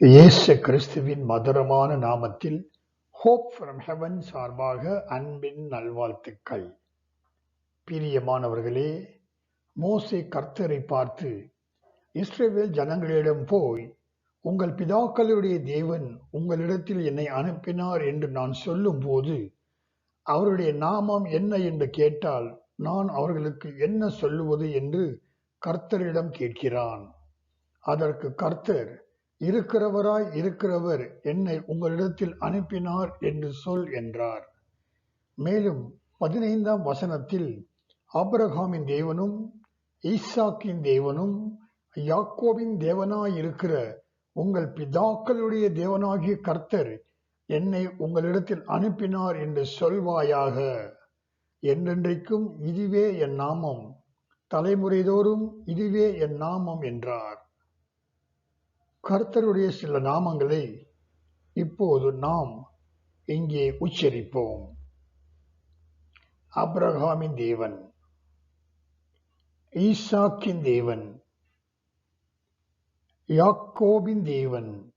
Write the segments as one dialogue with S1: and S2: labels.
S1: இயேசு கிறிஸ்துவின் மதுரமான நாமத்தில் ஹோப் ஃப்ரம் ஹெவன் சார்பாக அன்பின் நல்வாழ்த்துக்கள். பிரியமானவர்களே மோசே கர்த்தரை பார்த்து இஸ்ரேவேல் ஜனங்களிடம் போய் உங்கள் பிதாக்களுடைய தேவன் உங்களிடத்தில் என்னை அனுப்பினார் என்று நான் சொல்லும்போது அவருடைய நாமம் என்ன என்று கேட்டால் நான் அவர்களுக்கு என்ன சொல்லுவது என்று கர்த்தரிடம் கேட்கிறான். அதற்கு கர்த்தர் இருக்கிறவராய் இருக்கிறவர் என்னை உங்களிடத்தில் அனுப்பினார் என்று சொல் என்றார். மேலும் பதினைந்தாம் வசனத்தில் ஆபிரகாமின் தேவனும் ஈசாக்கின் தேவனும் யாக்கோவின் தேவனாய் இருக்கிற உங்கள் பிதாக்களுடைய தேவனாகிய கர்த்தர் என்னை உங்களிடத்தில் அனுப்பினார் என்று சொல்வாயாக. என்றென்றைக்கும் இதுவே என் நாமம். தலைமுறைதோறும் இதுவே என் நாமம் என்றார். கர்த்தருடைய சில நாமங்களை இப்போது நாம் இங்கே உச்சரிப்போம். அப்ரஹாமின் தேவன் ஈசாக்கின் தேவன் யாக்கோபின் தேவன்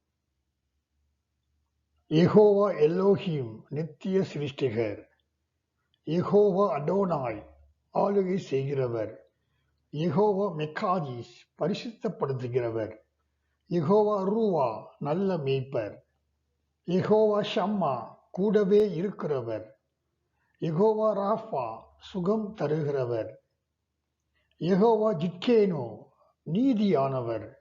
S1: எகோவா எல்லோஹிம் நித்திய சிருஷ்டிகர் எகோவா அடோனாய் ஆளுகை செய்கிறவர் எகோவா மெக்காதீஸ் பரிசுத்தப்படுத்துகிறவர் இகோவா ரூவா நல்ல மேய்ப்பர் இகோவா ஷம்மா கூடவே இருக்கிறவர். இகோவா ராஃபா சுகம் தருகிறவர். இகோவா ஜிட்கேனோ நீதியானவர்.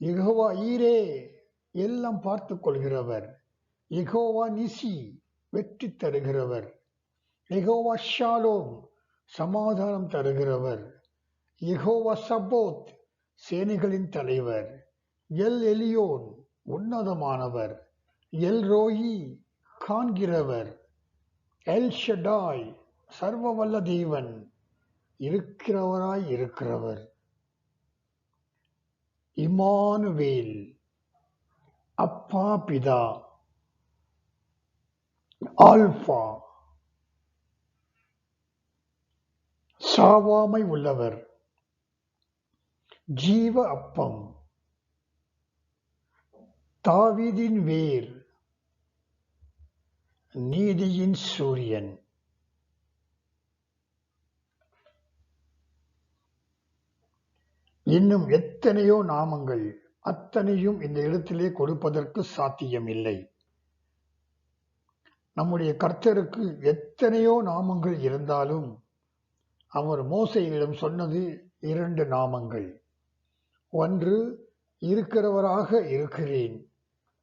S1: இகோவா ஈரே எல்லாம் பார்த்து கொள்கிறவர். இகோவா நிசி வெற்றி தருகிறவர். இகோவா ஷாலோம் சமாதானம் தருகிறவர். இகோவா சபோத் சேனைகளின் தலைவர். எல் எலியோன் உன்னதமானவர் எல் ரோயி காண்கிறவர் எல் ஷடாய் சர்வவல்ல தேவன் இருக்கிறவராய் இருக்கிறவர். இமானுவேல் அப்பா பிதா ஆல்பா சாவாமை உள்ளவர் ஜீவ அப்பம். தாவீதின் வேர் நீதியின் சூரியன். இன்னும் எத்தனையோ நாமங்கள் அத்தனையும் இந்த இடத்திலே கொடுப்பதற்கு சாத்தியமில்லை. நம்முடைய கர்த்தருக்கு எத்தனையோ நாமங்கள் இருந்தாலும் அவர் மோசையிடம் சொன்னது இரண்டு நாமங்கள். ஒன்று இருக்கிறவராக இருக்கிறேன்.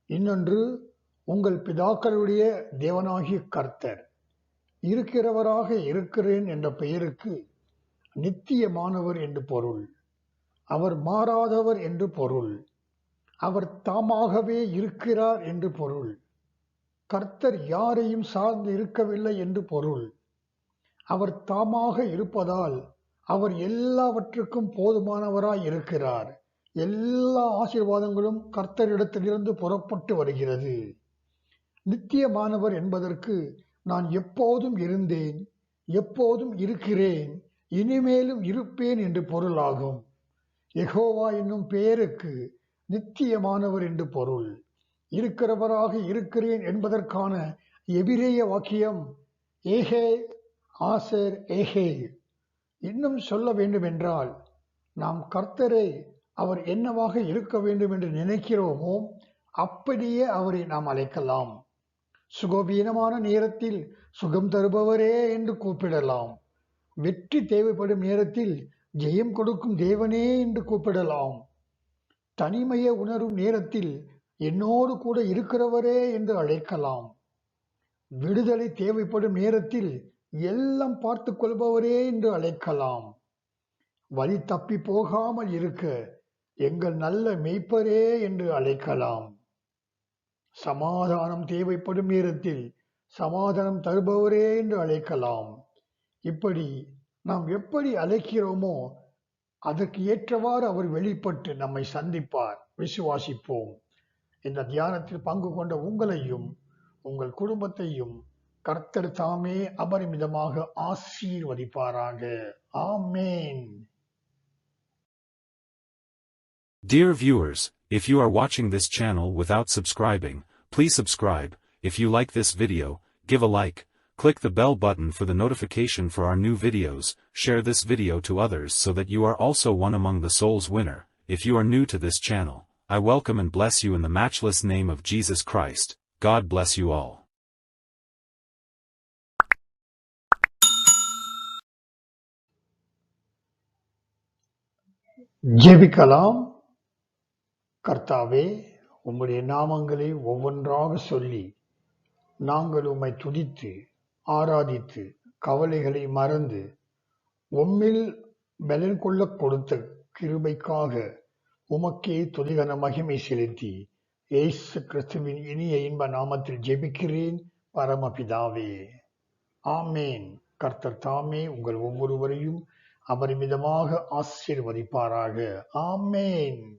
S1: இன்னொன்று உங்கள் பிதாக்களுடைய தேவனாகிய கர்த்தர். இருக்கிறவராக இருக்கிறேன் என்ற பெயருக்கு நித்தியமானவர் என்று பொருள். அவர் மாறாதவர் என்று பொருள். அவர் தாமாகவே இருக்கிறார் என்று பொருள். கர்த்தர் யாரையும் சார்ந்து இருக்கவில்லை என்று பொருள். அவர் தாமாக இருப்பதால் அவர் எல்லாவற்றுக்கும் போதுமானவராய் இருக்கிறார். எல்லா ஆசீர்வாதங்களும் கர்த்தரிடத்திலிருந்து புறப்பட்டு வருகிறது. நித்தியமானவர் என்பதற்கு நான் எப்போதும் இருந்தேன் எப்போதும் இருக்கிறேன் இனிமேலும் இருப்பேன் என்று பொருளாகும். எகோவா என்னும் பெயருக்கு நித்தியமானவர் என்று பொருள். இருக்கிறவராக இருக்கிறேன் என்பதற்கான எபிரேய வாக்கியம் ஏஹே ஆசர் ஏஹே இன்னும் சொல்ல வேண்டும் என்றால் நாம் கர்த்தரை அவர் என்னவாக இருக்க வேண்டும் என்று நினைக்கிறோமோ அப்படியே அவரை நாம் அழைக்கலாம். சுகோபீனமான நேரத்தில் சுகம் தருபவரே என்று கூப்பிடலாம். வெற்றி தேவைப்படும் நேரத்தில் ஜெயம் கொடுக்கும் தேவனே என்று கூப்பிடலாம். தனிமையை உணரும் நேரத்தில் என்னோடு கூட இருக்கிறவரே என்று அழைக்கலாம். விடுதலை தேவைப்படும் நேரத்தில் எல்லாம் பார்த்து கொள்பவரே என்று அழைக்கலாம். வழி தப்பி போகாமல் இருக்க எங்கள் நல்ல மெய்ப்பரே என்று அழைக்கலாம். சமாதானம் தேவைப்படும் நேரத்தில் சமாதானம் தருபவரே என்று அழைக்கலாம். இப்படி நாம் எப்படி அழைக்கிறோமோ அதற்கு ஏற்றவாறு அவர் வெளிப்பட்டு நம்மை சந்திப்பார். விசுவாசிப்போம். இந்த தியானத்தில் பங்கு கொண்ட உங்களையும் உங்கள் குடும்பத்தையும் கர்த்தர் தாமே அபரிமிதமாக ஆசீர்வதிப்பாராக. ஆமேன்.
S2: Dear viewers, if you are watching this channel without subscribing, please subscribe, if you like this video, give a like, click the bell button for the notification for our new videos, share this video to others so that you are also one among the soul's winner, if you are new to this channel, I welcome and bless you in the matchless name of Jesus Christ, God bless you all.
S1: JB Kalam கர்த்தாவே உம்முடைய நாமங்களை ஒவ்வொன்றாக சொல்லி நாங்கள் உம்மை துதித்து ஆராதித்து கவலைகளை மறந்து உம்மில் பலன் கொள்ள கொடுத்த கிருபைக்காக உமக்கே துதிகன மகிமை செலுத்தி இயேசு கிறிஸ்துவின் இனிய இன்ப நாமத்தில் ஜெபிக்கிறேன் பரமபிதாவே. ஆமேன். கர்த்தர் தாமே உங்கள் ஒவ்வொருவரையும் அபரிமிதமாக ஆசீர்வதிப்பாராக. ஆமேன்.